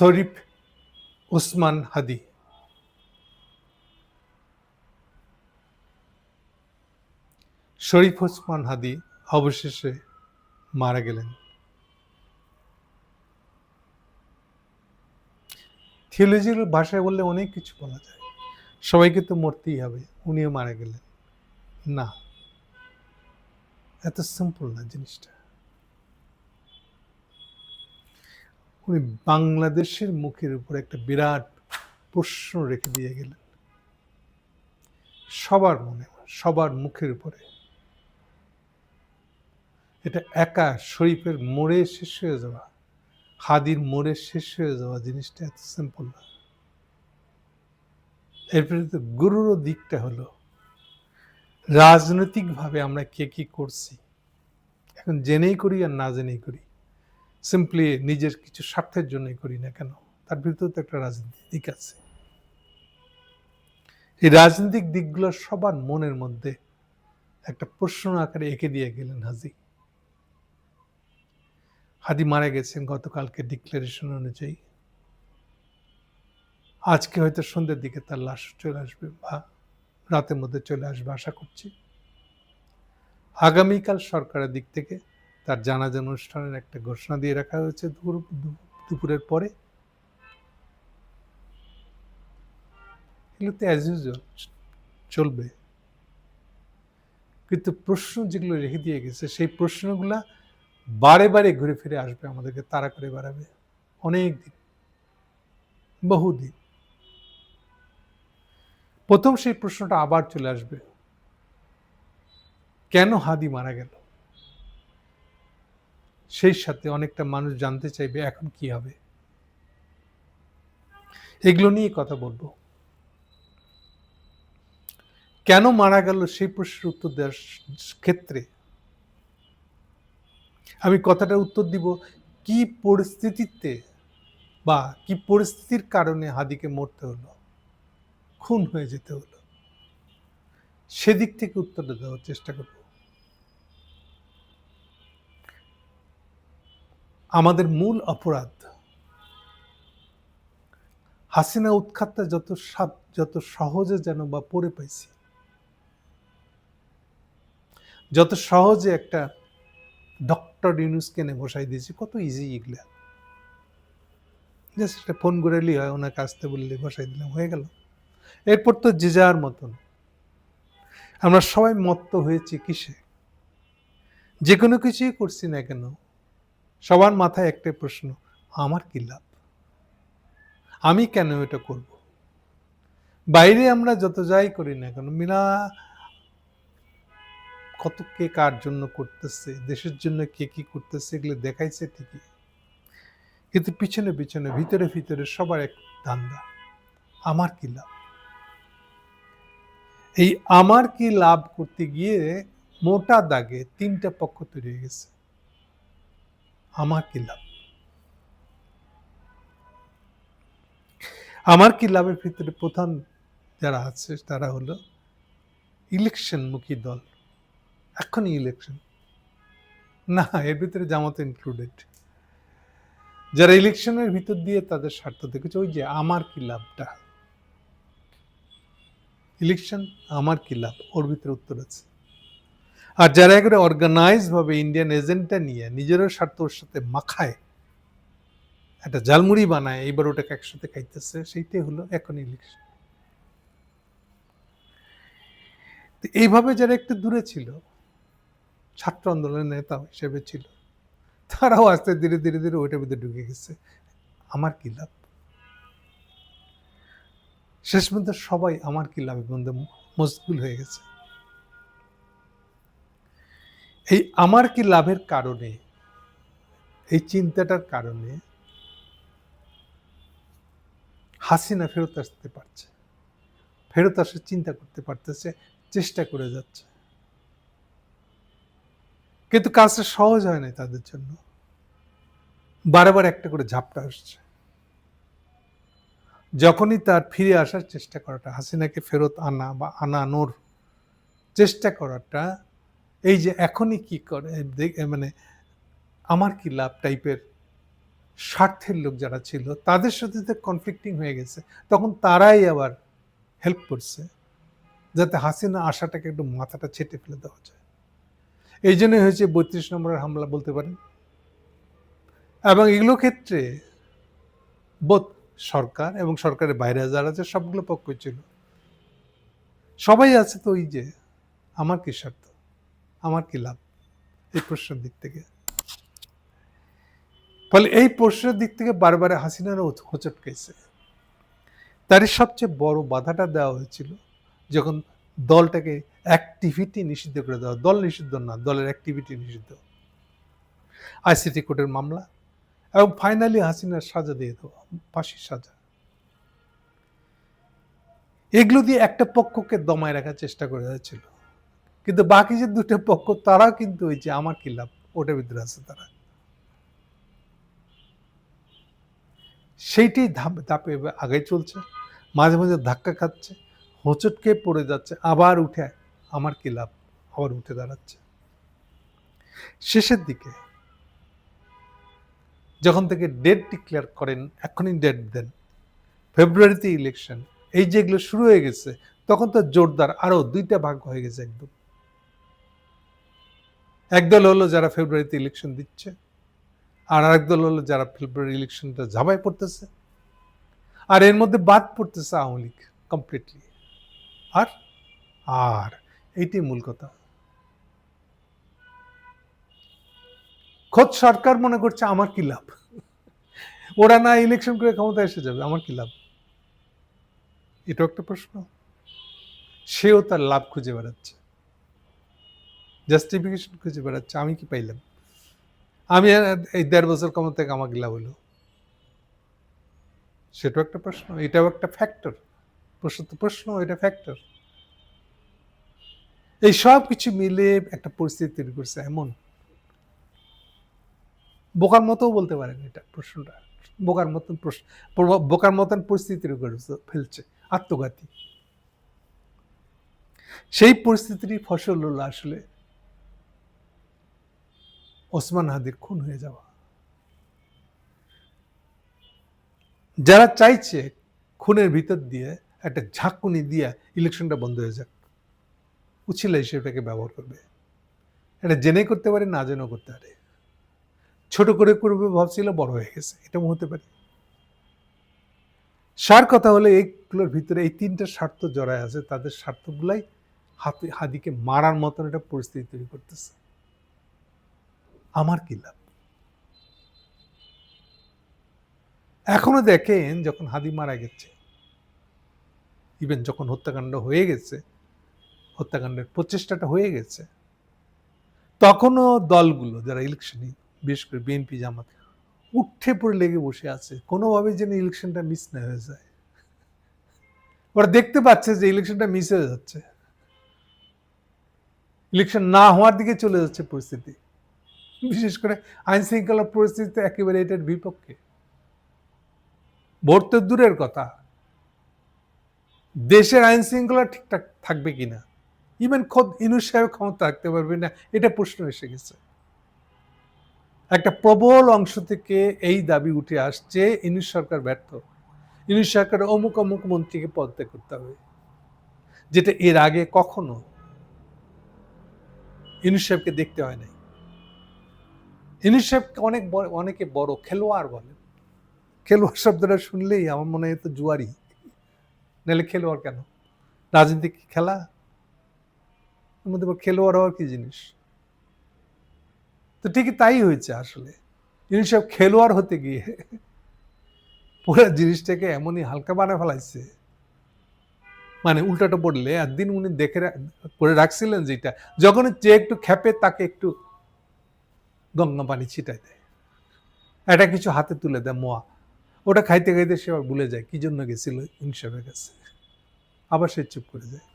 শরীফ ওসমান হাদি। শরীফ ওসমান হাদি অবশেষে মারা গেলেন। থিওলজির ভাষায় বললে অনেক কিছু বলা যায়। সবাইকে তো মরতেই হবে, উনিও মারা গেলেন। না, এত সিম্পল না জিনিসটা। উনি বাংলাদেশের মুখের উপর একটা বিরাট প্রশ্ন রেখে দিয়ে গেলেন। সবার মনে, সবার মুখের উপরে। এটা একা শরীফের মোড়ে শেষ হয়ে যাওয়া, হাদির মোড়ে শেষ হয়ে যাওয়া জিনিসটা এত সিম্পল না। এরপরে তো গুরুরও দিকটা হলো, রাজনৈতিকভাবে আমরা কে কি করছি? এখন জেনেই করি আর না জেনেই করি। সিম্পলি নিজের কিছু স্বার্থের জন্যই করি না কেন? তার ভিতরে তো একটা রাজনৈতিক দিক আছে। এই রাজনৈতিক দিকগুলো সবার মনের মধ্যে একটা প্রশ্ন আকারে এঁকে দিয়ে গেলেন হাজি। হাদি মারা গেছেন গতকালকে ডিক্লারেশন অনুযায়ী। আজকে হয়তো সন্ধ্যের দিকে তার লাশ চলে আসবে বা রাতের মধ্যে চলে আসবে, আশা করছি। আগামীকাল সরকারের দিক থেকে তার জানাজা অনুষ্ঠানের একটা ঘোষণা দিয়ে রাখা হয়েছে দুপুর, দুপুরের পরে। এগুলো তো অ্যাজ ইউজুয়াল চলবে। কিন্তু প্রশ্ন যেগুলো রেখে দিয়ে গেছে, সেই প্রশ্নগুলা বারে বারে ঘুরে ফিরে আসবে আমাদেরকে, তাড়া করে বেড়াবে। অনেক দিন, বহুদিন। প্রথম সেই প্রশ্নটা আবার চলে আসবে। কেন হাদি মারা গেল? সেই সাথে অনেকটা মানুষ জানতে চাইবে এখন কি হবে। এগুলো নিয়ে কথা বলব। কেন মারা গেল সেই প্রশ্নের উত্তর দেওয়ার ক্ষেত্রে? আমি কথাটার উত্তর দিব, কি পরিস্থিতিতে বা কি পরিস্থিতির কারণে হাদিকে মরতে হলো? খুন হয়ে যেতে হলো। সেদিক থেকে উত্তরটা দেওয়ার চেষ্টা করব। আমাদের মূল অপরাধ। হাসিনা উৎখাতটা যত সাপ, যত সহজে যেন বা পড়ে পাইছি, যত সহজে একটা ডক্টর ইউনুসকে এনে বসাই দিয়েছি, কত ইজি এগুলা। জাস্ট একটা ফোন করেলি হয়, ওনাকে আসতে বললে, বসাই দিলাম, হয়ে গেল। এরপর তো যে যার মতন। আমরা সবাই মত্ত হয়েছি কিসে? যে কোনো কিছুই করছি না কেন সবার মাথায় একটাই প্রশ্ন, আমার কি লাভ? আমি কেন এটা করব? বাইরে আমরা যত যাই করি না কেন মিনা কত কে কার জন্য করতেছে, দেশের জন্য কে কি করতেছে, এগুলো দেখাইছে ঠিকই। কিন্তু পিছনে পিছনে, ভিতরে ভিতরে সবার এক ধান্দা, আমার কি লাভ? এই আমার কি লাভ করতে গিয়ে মোটা দাগে তিনটা পক্ষ তৈরি হয়ে গেছে। আমার কি লাভ। আমার কি লাভের ভিতরে প্রধান যারা আছে, তারা হলো ইলেকশনমুখী দল। এখনই ইলেকশন। না, এর ভিতরে জামাত ইনক্লুডেড যারা ইলেকশনের ভিতর দিয়ে তাদের স্বার্থ দেখেছে, ওই যে আমার কি লাভটা? ইলেকশন আমার কি লাভ? ওর ভিতরে উত্তর আছে। আর যারা একেবারে অর্গানাইজ ভাবে ইন্ডিয়ান এজেন্টটা নিয়ে নিজেরও স্বার্থ ওর সাথে মাখায়, একটা জালমুড়ি বানায়, এইবার ওটাকে একসাথে খাইতেছে, সেইটাই হলো এখন ইলেকশন এইভাবে যারা একটু দূরে ছিল, ছাত্র আন্দোলনের নেতা হিসেবে ছিল, তারাও আস্তে ধীরে ধীরে ধীরে ওইটার ভিতরে ঢুকে গেছে। আমার কি লাভ? শেষ পর্যন্ত সবাই আমার কি লাভের মধ্যে মজগুল হয়ে গেছে। এই আমার কি লাভের কারণে? এই চিন্তাটার কারণে হাসিনা ফেরত আসতে পারছে। ফেরত আসার চিন্তা করতে পারতেছে, চেষ্টা করে যাচ্ছে। কিন্তু কাজটা সহজ হয় না তাদের জন্য। বারবার একটা করে ঝাপটা আসছে। যখনই তার ফিরে আসার চেষ্টা করাটা, হাসিনাকে ফেরত আনা বা আনানোর চেষ্টা করাটা এই যে এখনই কি করে? মানে আমার কি লাভ টাইপের স্বার্থের লোক যারা ছিল, তাদের সাথে কনফ্লিক্টিং হয়ে গেছে। তখন তারাই আবার হেল্প করছে, যাতে হাসিনা আশাটাকে একটু মাথাটা ছেটে ফেলে দেওয়া যায়। এই জন্য হয়েছে বত্রিশ নম্বরের হামলা বলতে পারেন। এবং এগুলো ক্ষেত্রে বোধ সরকার এবং সরকারের বাইরে যারা আছে, সবগুলো পক্ষ ছিল। সবাই আছে তো ওই যে, আমার কি স্বার্থ? আমার কি লাভ? এই প্রশ্নের দিক থেকে। ফলে এই প্রশ্নের দিক থেকে বারবার হাসিনারও হোঁচট খেয়েছে। তারই সবচেয়ে বড় বাধাটা দেওয়া হয়েছিল যখন দলটাকে অ্যাক্টিভিটি নিষিদ্ধ করে দেওয়া, দল নিষিদ্ধ না, দলের অ্যাক্টিভিটি নিষিদ্ধ। আইসিটি কোর্টের মামলা এবং ফাইনালি হাসিনার সাজা দিয়ে দেওয়া, ফাঁসির সাজা। এগুলো দিয়ে একটা পক্ষকে দমায় রাখার চেষ্টা করে হয়েছিল। কিন্তু বাকি যে দুটো পক্ষ তারা কিন্তু ওই যে আমার কি লাভ? ওটার ভিতরে আছে তারা। সেইটাই ধাপে ধাপে আগে চলছে, মাঝে মাঝে ধাক্কা খাচ্ছে, হোঁচটকে পড়ে যাচ্ছে, আবার উঠে আমার কি লাভ? আবার উঠে দাঁড়াচ্ছে। শেষের দিকে, যখন থেকে ডেট ডিক্লেয়ার করেন, এখনই ডেট দেন। ফেব্রুয়ারিতে ইলেকশন এই যেগুলো শুরু হয়ে গেছে, তখন তো জোরদার আরও দুইটা ভাগ হয়ে গেছে একদম। একদল হলো যারা ফেব্রুয়ারিতে ইলেকশন দিচ্ছে, আর আরেক দল হলো যারা ফেব্রুয়ারি ইলেকশনটা ঝাবাই পড়তেছে, আর এর মধ্যে বাদ পড়তেছে আওয়ামী লীগ কমপ্লিটলি আর আর, এইটাই মূল কথা। খোদ সরকার মনে করছে আমার কি লাভ? ওরা না ইলেকশন করে ক্ষমতা এসে যাবে, আমার কি লাভ? এটাও একটা প্রশ্ন। সেও তার লাভ খুঁজে বেড়াচ্ছে। জাস্টিফিকেশন খুঁজে বেড়াচ্ছে, আমি কি পাইলাম? আমি এই দেড় বছর ক্ষমতা থেকে আমাকে লাভ সেটাও একটা প্রশ্ন, এটাও একটা ফ্যাক্টর প্রশ্ন প্রশ্ন, এটা ফ্যাক্টর এই সব কিছু মিলে একটা পরিস্থিতি তৈরি করছে এমন। বোকার মতো বলতে পারেন এটা প্রশ্নটা। বোকার মতন প্রশ্ন বোকার মতন পরিস্থিতি তৈরি করে ফেলছে, আত্মঘাতী। সেই পরিস্থিতির ফসল হলো আসলে ওসমান হাদির খুন হয়ে যাওয়া। যারা চাইছে খুনের ভিতর দিয়ে একটা ঝাঁকুনি দিয়ে ইলেকশনটা বন্ধ হয়ে যাক উচিলা হিসেবেটাকে ব্যবহার করবে। এটা জেনে করতে পারে, না জেনেও করতে পারে। ছোট করে করবে ভাবছিল, বড় হয়ে গেছে, এটাও হতে পারে। সার কথা হলে এইগুলোর ভিতরে এই তিনটা স্বার্থ জড়ায় আছে, তাদের স্বার্থগুলাই হাতে হাদিকে মারার মতন একটা পরিস্থিতি তৈরি করতেছে। আমার কি লাভ? এখনও দেখেন যখন হাদি মারা গেছে ইভেন যখন হত্যাকাণ্ড হয়ে গেছে, হত্যাকাণ্ডের প্রচেষ্টাটা হয়ে গেছে, তখনও দলগুলো যারা ইলেকশনে বিশেষ করে বিএনপি জামাত, উঠে পড়ে লেগে বসে আছে। কোনোভাবে যেন ইলেকশনটা মিস না হয়ে যায়। ওরা দেখতে পাচ্ছে যে ইলেকশনটা মিস হয়ে যাচ্ছে। ইলেকশন না হওয়ার দিকে চলে যাচ্ছে পরিস্থিতি। বিশেষ করে আইন শৃঙ্খলা পরিস্থিতিতে একেবারে এটার বিপক্ষে। ভোট তো দূরের কথা। দেশের আইন শৃঙ্খলা ঠিকঠাক থাকবে কিনা? ইভেন খোদ ইনুস সাহেব ক্ষমতা রাখতে পারবে না, এটা প্রশ্ন এসে গেছে। একটা প্রবল অংশ থেকে এই দাবি উঠে আসছে, ইনুস সরকার ব্যর্থ। ইনুস সরকার অমুক অমুক মন্ত্রীকে পদত্যাগ করতে হবে, যেটা এর আগে কখনো ইনুস সাহেবকে দেখতে হয় নাই। সাহেবকে অনেক বড়, অনেকে বড় খেলোয়াড় বলেন খেলোয়াড় শব্দটা শুনলেই আমার মনে হয় তো জুয়ারি। নাহলে খেলোয়াড় কেন? রাজনীতি খেলা? মধ্যে খেলোয়াড় হওয়ার কি জিনিস? তো ঠিকই তাই হয়েছে আসলে। ইনি সব খেলোয়াড় হতে গিয়ে পুরো জিনিসটাকে এমনই হালকা বানা ফেলাইছে। মানে উল্টাটা পড়লে একদিন উনি দেখে করে রাখছিলেন যেটা। যখন যে একটু খেপে তাকে একটু গঙ্গা পানি ছিটাই দেয়। এটা কিছু হাতে তুলে দেয় মোয়া। ওটা খাইতে খাইতে সে আবার ভুলে যায়, কি জন্য গেছিল ইনসাফের কাছে? আবার সে চুপ করে যায়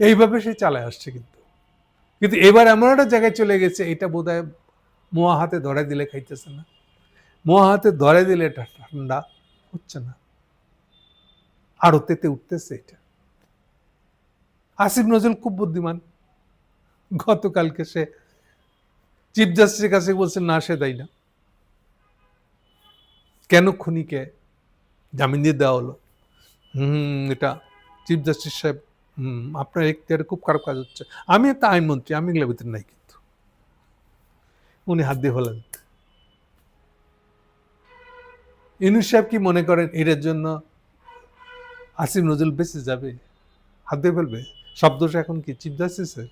এইভাবে সে চালায় আসছে কিন্তু। কিন্তু এবার এমন একটা জায়গায় চলে গেছে, এটা বোধ হয় মোয়া হাতে ধরে দিলে খাইতেছে না। মোয়া হাতে ধরে দিলে এটা ঠান্ডা হচ্ছে না। আরও তেতে উঠতেছে এটা। আসিফ নজরুল খুব বুদ্ধিমান। গতকালকে সে চিফ জাস্টিসের কাছে বলছেন, না, সে দেয় না। কেন খুনিকে জামিন দিয়ে দেওয়া হলো? হুম, এটা চিফ জাস্টিস সাহেব, হুম, আপনার এখতিয়ারে খুব খারাপ কাজ হচ্ছে। আমি একটা আইনমন্ত্রী, আমি এগুলোর ভিতরে নাই কিন্তু। উনি হাত দিয়ে হলেন ইনুস সাহেব কি মনে করেন এটার জন্য আসিফ নজরুল বেঁচে যাবে? হাত দিয়ে ফেলবে সব দোষ এখন কি চিফ জাস্টিসের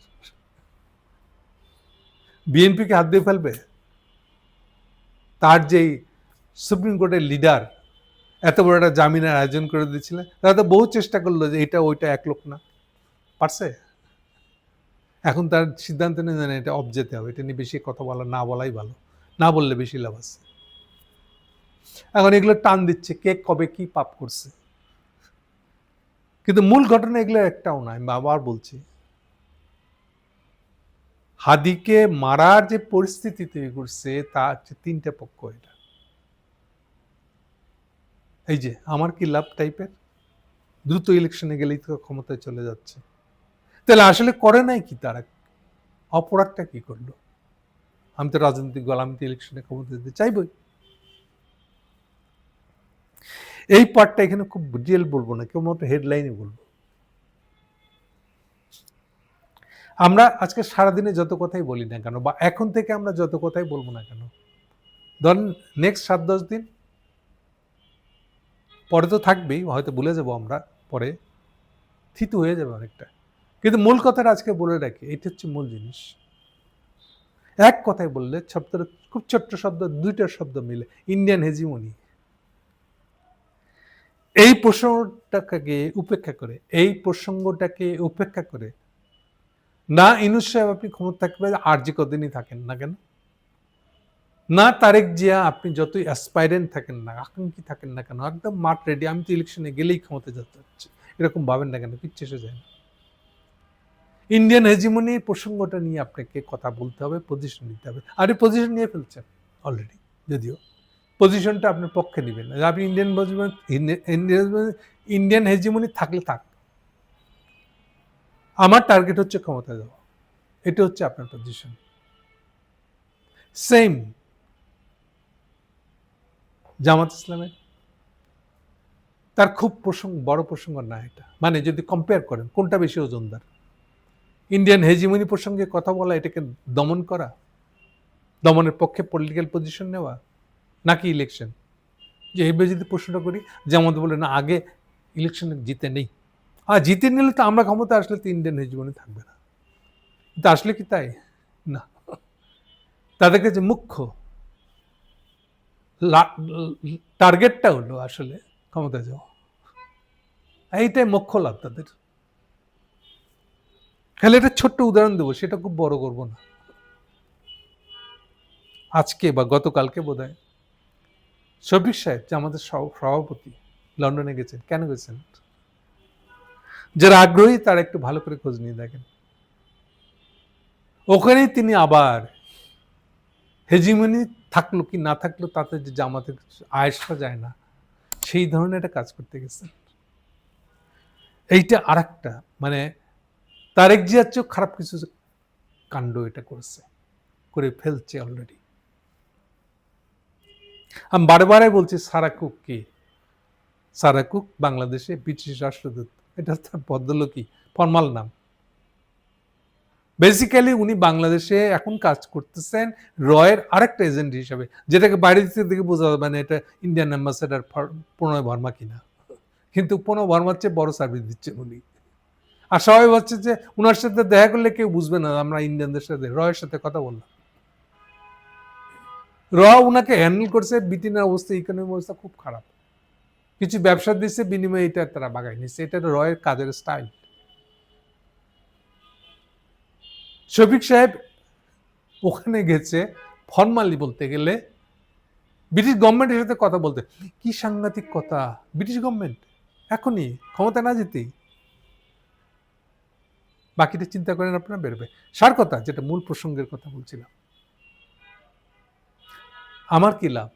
বিএনপিকে হাত দিয়ে ফেলবে? তার যেই সুপ্রিম কোর্টের লিডার এত বড় একটা জামিনের আয়োজন করে দিয়েছিলেন, তারা তো বহু চেষ্টা করল যে এটা ওইটা এক লোক না। পারছে? এখন তার সিদ্ধান্ত নিয়ে জানে এটা অফ যেতে হবে, এটা নিয়ে বেশি কথা বলা, না বলাই ভালো, না বললে বেশি লাভ আছে। এখন এগুলো টান দিচ্ছে, কে কবে কি পাপ করছে। কিন্তু মূল ঘটনা এগুলো একটাও না, আমি আবার বলছি হাদিকে মারার যে পরিস্থিতি তৈরি করছে, তা হচ্ছে তিনটে পক্ষ এটা। এই যে, আমার কি লাভ টাইপের? দ্রুত ইলেকশনে গেলেই তো ক্ষমতায় চলে যাচ্ছে। তাহলে আসলে করে নাই কি তারা? অপরাধটা কি করল? আমি তো রাজনৈতিক দল, আমি তো ইলেকশনে ক্ষমতা দিতে চাইবই। এই পার্টটা এখানে খুব ডিটেল বলব না কেউ মতো হেডলাইনে বলব। আমরা আজকে সারাদিনে যত কথাই বলি না কেন, বা এখন থেকে আমরা যত কথাই বলব না কেন ধরেন নেক্সট সাত দশ দিন, পরে তো থাকবেই, হয়তো ভুলে যাব আমরা পরে, থিতু হয়ে যাবে অনেকটা। কিন্তু মূল কথাটা আজকে বলে রাখি এটা হচ্ছে মূল জিনিস। এক কথায় বললে শব্দটা খুব ছোট্ট শব্দ, দুইটা শব্দ মিলে ইন্ডিয়ান হেজিমনি এই প্রসঙ্গটাকে উপেক্ষা করে, এই প্রসঙ্গটাকে উপেক্ষা করে না ইনুস সাহেব আপনি ক্ষমতা থাকবে আর যে কদিনই থাকেন না কেন? না তারেক জিয়া, আপনি যতই অ্যাসপাইরেন্ট থাকেন না, আকাঙ্ক্ষী থাকেন না কেন, একদম মাঠ রেডি আমি তো ইলেকশনে গেলেই ক্ষমতা যেতে হচ্ছে এরকম ভাবেন না কেন, কিচ্ছু এসে যায় না। ইন্ডিয়ান হেজিমনির প্রসঙ্গটা নিয়ে আপনাকে কথা বলতে হবে পজিশন নিতে হবে। আর পজিশন নিয়ে ফেলছেন অলরেডি যদিও। পজিশনটা আপনার পক্ষে নেবেন আপনি ইন্ডিয়ান ইন্ডিয়ান হেজিমনি থাকলে থাক। আমার টার্গেট হচ্ছে ক্ষমতা দেওয়া এটা হচ্ছে আপনার পজিশন সেম জামাত ইসলামের। তার খুব প্রসঙ্গ, বড় প্রসঙ্গ না এটা। মানে যদি কম্পেয়ার করেন, কোনটা বেশি ওজনদার? ইন্ডিয়ান হেজিমনি প্রসঙ্গে কথা বলা, এটাকে দমন করা? দমনের পক্ষে পলিটিক্যাল পজিশন নেওয়া? নাকি ইলেকশন যে এইভাবে যদি প্রশ্নটা করি যেমন বলে, না, আগে ইলেকশনে জিতে নেই। আর জিতে নিলে তো আমরা ক্ষমতা আসলে তো ইন্ডিয়ান হেজিমনি থাকবে না। কিন্তু আসলে কি তাই? না। তাদের কাছে মুখ্য টার্গেটটা হলো আসলে ক্ষমতা যাওয়া। এইটাই মুখ্য লাভ তাদের। খালি একটা ছোট্ট উদাহরণ দেবো, সেটা খুব বড় করব না। আজকে বা গতকালকে বোধ হয় শফিক সাহেব, যে আমাদের সভাপতি, লন্ডনে গেছেন, কেন গেছেন? যারা আগ্রহী, তারা একটু ভালো করে খোঁজ নিয়ে দেখেন। ওখানেই তিনি আবার হেজিমনি থাকল কি না থাকল, তাতে যে জামাতের আয়সা যায় না, সেই ধরনের একটা কাজ করতে গেছেন। এইটা আর একটা মানে তারেক জিয়ার চেয়েও খারাপ কিছু কাণ্ড এটা করেছে, করে ফেলছে অলরেডি আমি বারে বারে বলছি, সারাকুক কি? সারাকুক বাংলাদেশে ব্রিটিশ রাষ্ট্রদূত। এটা তার ভদ্রলোকই, ফর্মাল নাম। বেসিক্যালি উনি বাংলাদেশে এখন কাজ করতেছেন রয়ের আরেকটা এজেন্ট হিসাবে, যেটাকে বাইরে দিতে দিকে বোঝা যাবে না এটা ইন্ডিয়ান অ্যাম্বাসেডার প্রণয় ভার্মা কিনা। কিন্তু প্রণয় ভার্মার চেয়ে বড় সার্ভিস দিচ্ছেন উনি। আর সবাই ভাবছে যে উনার সাথে দেখা করলে কেউ বুঝবে না, আমরা ইন্ডিয়ানদের সাথে, রয়ের সাথে কথা বললাম। র উনাকে হ্যান্ডেল করছে, বিটিনের অবস্থা ইকোনমি অবস্থা খুব খারাপ। কিছু ব্যবসা দিচ্ছে বিনিময়ে এটা তারা বাগাই নিচ্ছে এটা রয়ের কাজের স্টাইল শফিক সাহেব ওখানে গেছে ফর্মালি বলতে গেলে। ব্রিটিশ গভর্নমেন্টের সাথে কথা বলতে। কি সাংঘাতিক কথা। ব্রিটিশ গভর্নমেন্ট এখনই ক্ষমতা না যেতেই। বাকিটা চিন্তা করেন আপনারা বেরোবে সার কথা, যেটা মূল প্রসঙ্গের কথা বলছিলাম। আমার কি লাভ?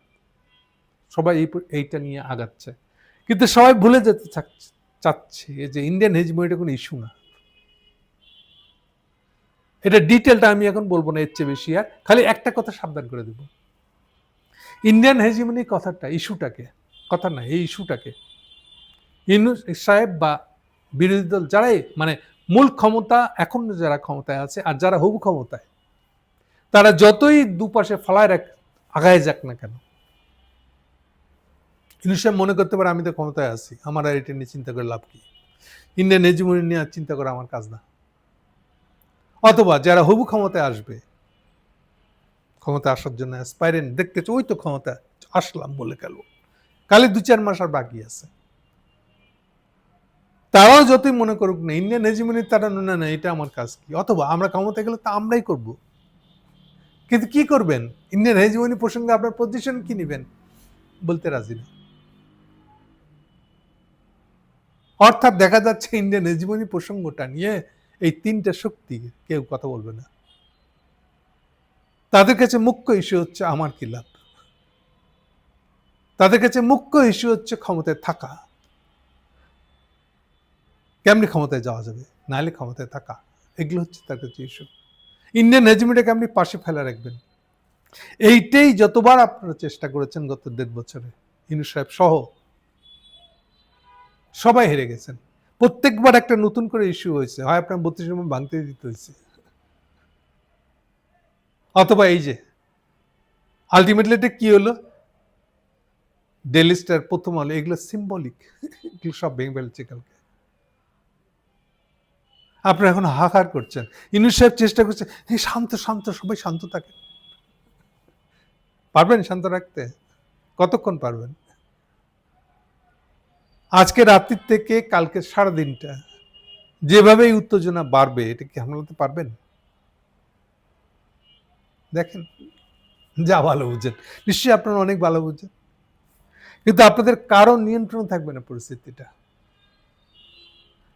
সবাই এই এইটা নিয়ে আগাচ্ছে। কিন্তু সবাই ভুলে যেতে চাচ্ছে যে ইন্ডিয়ান হেজমনিটা কোনো ইস্যু না। এটা ডিটেলটা আমি এখন বলব না, এর চেয়ে বেশি আর। খালি একটা কথা সাবধান করে দেব। ইন্ডিয়ান হেজিমনি কথাটা ইস্যুটাকে কথা না, এই ইস্যুটাকে ইউনুস সাহেব বা বিরোধী দল যারাই মানে মূল ক্ষমতা এখন যারা ক্ষমতায় আছে আর যারা হবু ক্ষমতায়, তারা যতই দুপাশে ফালায় রাখ আগায় যাক না কেন সাহেব মনে করতে পারে আমি তো ক্ষমতায় আছি। আমার আর এটা নিয়ে চিন্তা করে লাভ কি? ইন্ডিয়ান হেজিমনি নিয়ে আর চিন্তা করা আমার কাজ না। অথবা যারা হবু ক্ষমতায় আসবে ক্ষমতা আসার জন্য অ্যাসপাইরেন্ট দেখতে চাই, ওই তো ক্ষমতা আসলাম বলে গেল। কালে দু চার মাস আর বাকি আছে। তারাও যতই মনে করুক না ইন্ডিয়ান হেজিমনি তারা না না এটা আমার কাজ কি? অথবা আমরা ক্ষমতা গেলে তা আমরাই করব। কিন্তু কি করবেন? ইন্ডিয়ান হেজিমনি প্রসঙ্গে আপনার পজিশন কি নেবেন? বলতে রাজি না। অর্থাৎ দেখা যাচ্ছে ইন্ডিয়ান হেজিমনি প্রসঙ্গটা নিয়ে এই তিনটা শক্তি কেউ কথা বলবে না। তাদের কাছে মুখ্য ইস্যু হচ্ছে আমার কি লাভ? তাদের কাছে মুখ্য ইস্যু হচ্ছে ক্ষমতায় থাকা। কেমনি ক্ষমতায় যাওয়া যাবে? নাহলে ক্ষমতায় থাকা। এগুলো হচ্ছে তার কাছে ইস্যু ইন্ডিয়ান রেজিমেন্টকে আপনি পাশে ফেলা রাখবেন। এইটাই যতবার আপনারা চেষ্টা করেছেন গত দেড় বছরে, ইনু সাহেব সহ সবাই হেরে গেছেন। প্রত্যেকবার একটা নতুন করে ইস্যু হয়েছে। হয় আপনার বত্রিশ নম্বর ভাঙতে দিতে হয়েছে। অথবা এই যে আলটিমেটলি এটা কি হলো? ডেলি স্টার প্রথম আলো, এগুলো সিম্বলিক এগুলো সব ভেঙে ফেলছে কালকে। আপনারা এখন হাহাকার করছেন। ইনুস সাহেব চেষ্টা করছে, এই শান্ত শান্ত, সবাই শান্ত থাকে পারবেন শান্ত রাখতে? কতক্ষণ পারবেন? আজকে রাত্রির থেকে কালকে সারা দিনটা যেভাবে উত্তেজনা বাড়বে, এটা কি সামলাতে পারবেন? দেখেন, যা ভালো বুঝেন। নিশ্চয়ই আপনারা অনেক ভালো বুঝেন। কিন্তু আপনাদের কারও নিয়ন্ত্রণ থাকবে না পরিস্থিতিটা।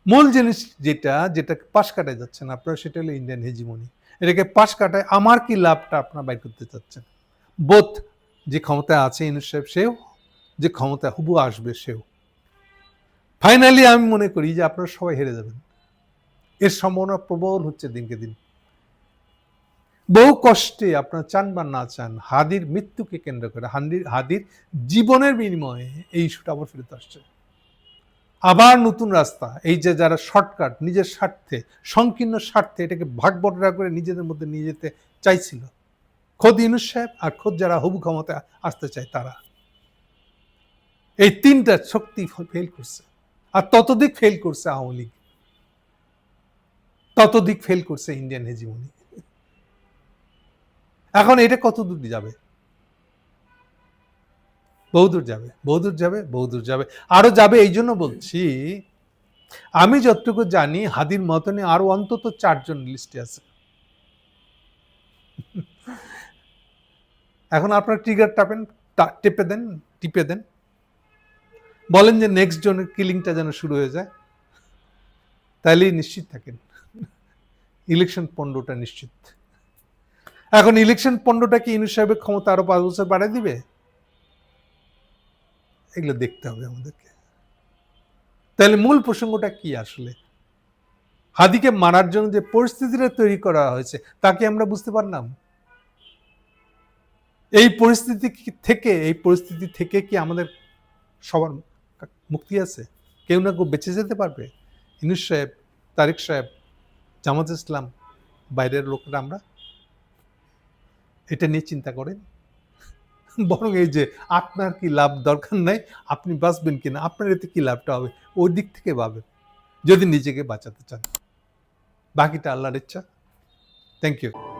মূল জিনিস যেটা যেটা পাশ কাটায় যাচ্ছেন আপনারা, সেটা হলো ইন্ডিয়ান হেজিমনি এটাকে পাশ কাটায় আমার কি লাভটা আপনারা বাইর করতে চাচ্ছেন? বোধ যে ক্ষমতায় আছে ইনুস সাহেব, সেও, যে ক্ষমতা হুবু আসবে, সেও। ফাইনালি আমি মনে করি যে আপনারা সবাই হেরে যাবেন। এর সম্ভাবনা প্রবল হচ্ছে দিনকে দিন। বহু কষ্টে আপনারা চান বা না চান, হাদির মৃত্যুকে কেন্দ্র করে হাদির হাদির জীবনের বিনিময়ে এই ইস্যুটা আবার ফেরত আসছে। আবার নতুন রাস্তা, এই যে যারা শর্টকাট নিজের স্বার্থে, সংকীর্ণ স্বার্থে এটাকে ভাগ বটরা করে নিজেদের মধ্যে নিয়ে যেতে চাইছিল। খোদ ইনুস সাহেব আর খোদ যারা হবু ক্ষমতায় আসতে চায় তারা। এই তিনটা শক্তি ফেল করছে। আর ততদিক ফেল করছে আওয়ামী লীগ। ততদিক ফেল করছে ইন্ডিয়ান হেজিমনি এখন এটা কত দূর যাবে? বহুদূর যাবে বহুদূর যাবে বহুদূর যাবে। আরও যাবে এই জন্য বলছি, আমি যতটুকু জানি হাদির মতনে আরও অন্তত চারজন লিস্টে আছে। এখন আপনার ট্রিগার টাপেন টেপে দেন, টিপে দেন। বলেন যে নেক্সট জনের কিলিংটা যেন শুরু হয়ে যায়। তাহলেই নিশ্চিত থাকেন। ইলেকশন পণ্ডটা নিশ্চিত। এখন ইলেকশন পণ্ডটা কি ইনু সাহেবের ক্ষমতা আরও পাঁচ বছর বাড়ায় দিবে? এগুলো দেখতে হবে আমাদেরকে। তাহলে মূল প্রসঙ্গটা কি আসলে? হাদিকে মারার জন্য যে পরিস্থিতিটা তৈরি করা হয়েছে তাকে আমরা বুঝতে পারলাম? এই পরিস্থিতি থেকে, এই পরিস্থিতি থেকে কি আমাদের সবার মুক্তি আছে। কেউ না কেউ বেঁচে যেতে পারবে। ইনুস সাহেব, তারেক সাহেব, জামাত ইসলাম, বাইরের লোকরা আমরা এটা নিয়ে চিন্তা করেন। বরং এই যে আপনার কি লাভ দরকার নাই, আপনি বাঁচবেন কিনা আপনার এতে কি লাভটা হবে, ওই দিক থেকে ভাবেন। যদি নিজেকে বাঁচাতে চান। বাকিটা আল্লাহর ইচ্ছা। Thank you